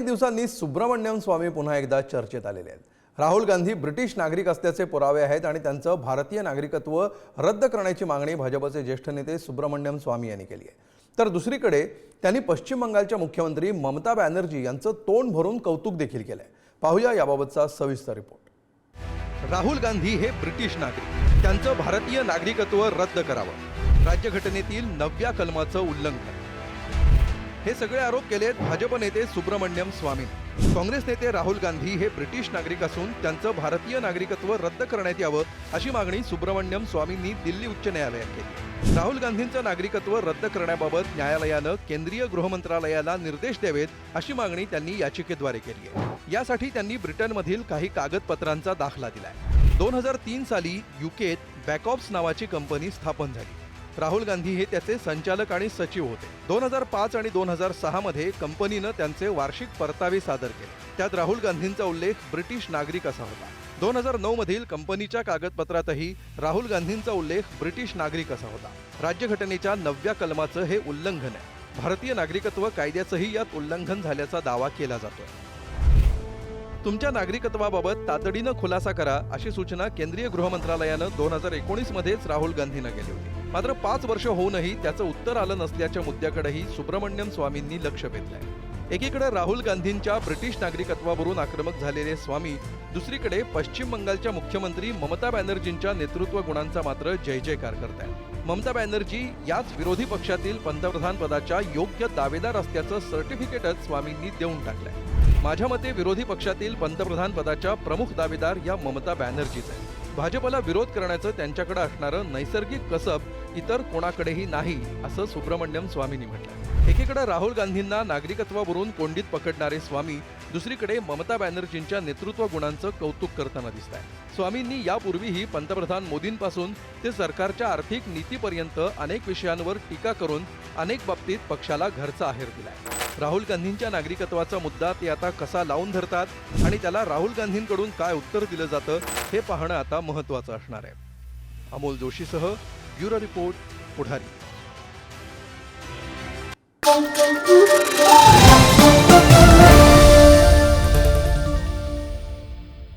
अनेक दिवसांनी सुब्रमण्यम स्वामी पुन्हा एकदा चर्चेत आलेले आहेत. राहुल गांधी ब्रिटिश नागरिक असल्याचे पुरावे आहेत आणि त्यांचं भारतीय नागरिकत्व रद्द करण्याची मागणी भाजपचे ज्येष्ठ नेते सुब्रमण्यम स्वामी यांनी केली आहे. तर दुसरीकडे त्यांनी पश्चिम बंगालच्या मुख्यमंत्री ममता बॅनर्जी यांचं तोंड भरून कौतुक देखील केलंय. पाहूया याबाबतचा सविस्तर रिपोर्ट. राहुल गांधी हे ब्रिटिश नागरिक. त्यांचं भारतीय नागरिकत्व रद्द करावं. राज्यघटनेतील नवव्या कलमाचं उल्लंघन. हे सगळे आरोप केलेत भाजप नेते सुब्रमण्यम स्वामी. काँग्रेस नेते राहुल गांधी हे ब्रिटिश नागरिक असून त्यांचं भारतीय नागरिकत्व रद्द करण्यात यावं अशी मागणी सुब्रमण्यम स्वामींनी दिल्ली उच्च न्यायालयात केली. राहुल गांधींचं नागरिकत्व रद्द करण्याबाबत न्यायालयानं केंद्रीय गृहमंत्रालयाला निर्देश द्यावेत अशी मागणी त्यांनी याचिकेद्वारे केली आहे. यासाठी त्यांनी ब्रिटनमधील काही कागदपत्रांचा दाखला दिलाय. दोन हजार तीन साली युकेत बॅकॉप्स नावाची कंपनी स्थापन झाली. राहुल गांधी हे त्याचे संचालक आणि सचिव होते. दोन हजार पाच आणि दोन हजार सहा मध्ये कंपनीनं त्यांचे वार्षिक परतावे सादर केले. त्यात राहुल गांधींचा उल्लेख ब्रिटिश नागरिक असा होता. दोन हजार नऊ मधील कंपनीच्या कागदपत्रातही राहुल गांधींचा उल्लेख ब्रिटिश नागरिक असा होता. राज्यघटनेच्या नवव्या कलमाचं हे उल्लंघन आहे. भारतीय नागरिकत्व कायद्याचंही यात उल्लंघन झाल्याचा दावा केला जातोय. तुमच्या नागरिकत्वाबाबत तातडीनं खुलासा करा अशी सूचना केंद्रीय गृहमंत्रालयानं दोन हजार एकोणीस मध्येच राहुल गांधींना केली होती. मात्र पाच वर्ष होऊनही त्याचं उत्तर आलं नसल्याच्या मुद्द्याकडेही सुब्रमण्यम स्वामींनी लक्ष वेधलंय. एकीकडे राहुल गांधींच्या ब्रिटिश नागरिकत्वावरून आक्रमक झालेले स्वामी दुसरीकडे पश्चिम बंगालच्या मुख्यमंत्री ममता बॅनर्जींच्या नेतृत्व गुणांचा मात्र जय जयकार करतायत. ममता बॅनर्जी याच विरोधी पक्षातील पंतप्रधान पदाच्या योग्य दावेदार असल्याचं सर्टिफिकेटच स्वामींनी देऊन टाकलंय. माझ्या मते विरोधी पक्षातील पंतप्रधान पदाच्या प्रमुख दावेदार या ममता बॅनर्जीच आहेत. भाजपला विरोध करण्याचं त्यांच्याकडे असणारं नैसर्गिक कसब इतर कोणाकडेही नाही असं सुब्रमण्यम स्वामींनी म्हटलं एकीकडे राहुल गांधींना नागरिकत्वावरून कोंडीत पकडणारे स्वामी दुसरीकडे ममता बॅनर्जींच्या नेतृत्व गुणांचं कौतुक करताना दिसत आहे स्वामींनी यापूर्वीही पंतप्रधान मोदींपासून ते सरकारच्या आर्थिक नीतीपर्यंत अनेक विषयांवर टीका करून अनेक बाबतीत पक्षाला घरचा आहेर दिलाय. राहुल गांधींच्या नागरिकत्वाचा मुद्दा ते आता कसा लावून धरतात आणि त्याला राहुल गांधींकडून काय उत्तर दिलं जातं हे पाहणं आता महत्वाचं असणार आहे. अमोल जोशीसह ब्युरो रिपोर्ट पुढारी.